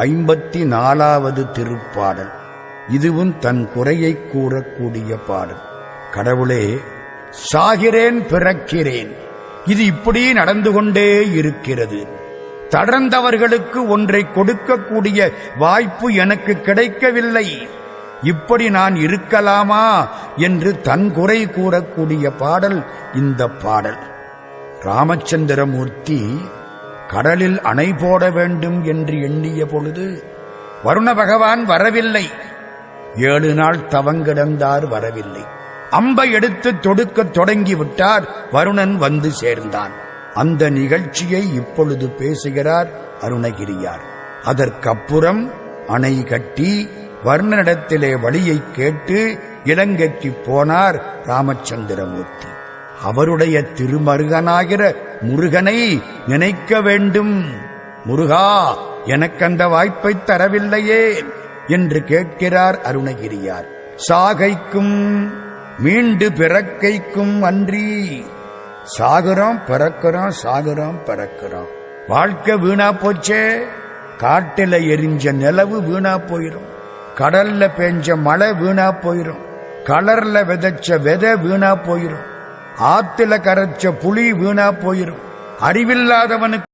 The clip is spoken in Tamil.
ஐம்பத்தி நாலாவது திருப்பாடல். இதுவும் தன் குறையை கூறக்கூடிய பாடல். கடவுளே சாகிறேன் பிறக்கிறேன். இது இப்படி நடந்து கொண்டே இருக்கிறது. தடர்ந்தவர்களுக்கு ஒன்றை கொடுக்கக்கூடிய வாய்ப்பு எனக்கு கிடைக்கவில்லை. இப்படி நான் இருக்கலாமா என்று தன் குறை கூறக்கூடிய பாடல் இந்த பாடல். ராமச்சந்திரமூர்த்தி கடலில் அணை போட வேண்டும் என்று எண்ணிய பொழுது வருண பகவான் வரவில்லை. ஏழு நாள் தவங்கிடந்தார் வரவில்லை. அம்பை எடுத்து தொடுக்கத் தொடங்கி விட்டார் வருணன் வந்து சேர்ந்தான். அந்த நிகழ்ச்சியை இப்பொழுது பேசுகிறார் அருணகிரியார். அதற்கப்புறம் அணை கட்டி வர்ணனிடத்திலே வழியை கேட்டு இலங்கைக்கு போனார் ராமச்சந்திரமூர்த்தி. அவருடைய திருமருகனாகிற முருகனை நினைக்க வேண்டும். முருகா எனக்கு அந்த வாய்ப்பை தரவில்லையே என்று கேட்கிறார் அருணகிரியார். சாகைக்கும் மீண்டு பிறக்கைக்கும் அன்றி. சாகுறோம் பிறக்கிறோம் சாகுறோம் பிறக்கிறோம் வாழ்க்கை வீணா போச்சே. காட்டில எரிஞ்ச நிலவு வீணா போயிரும். கடல்ல பெஞ்ச மழை வீணா போயிரும். கலர்ல விதைச்ச விதை வீணா போயிரும். ஆத்தில கரைச்ச புளி வீணா போயிரும். அறிவில்லாதவனுக்கு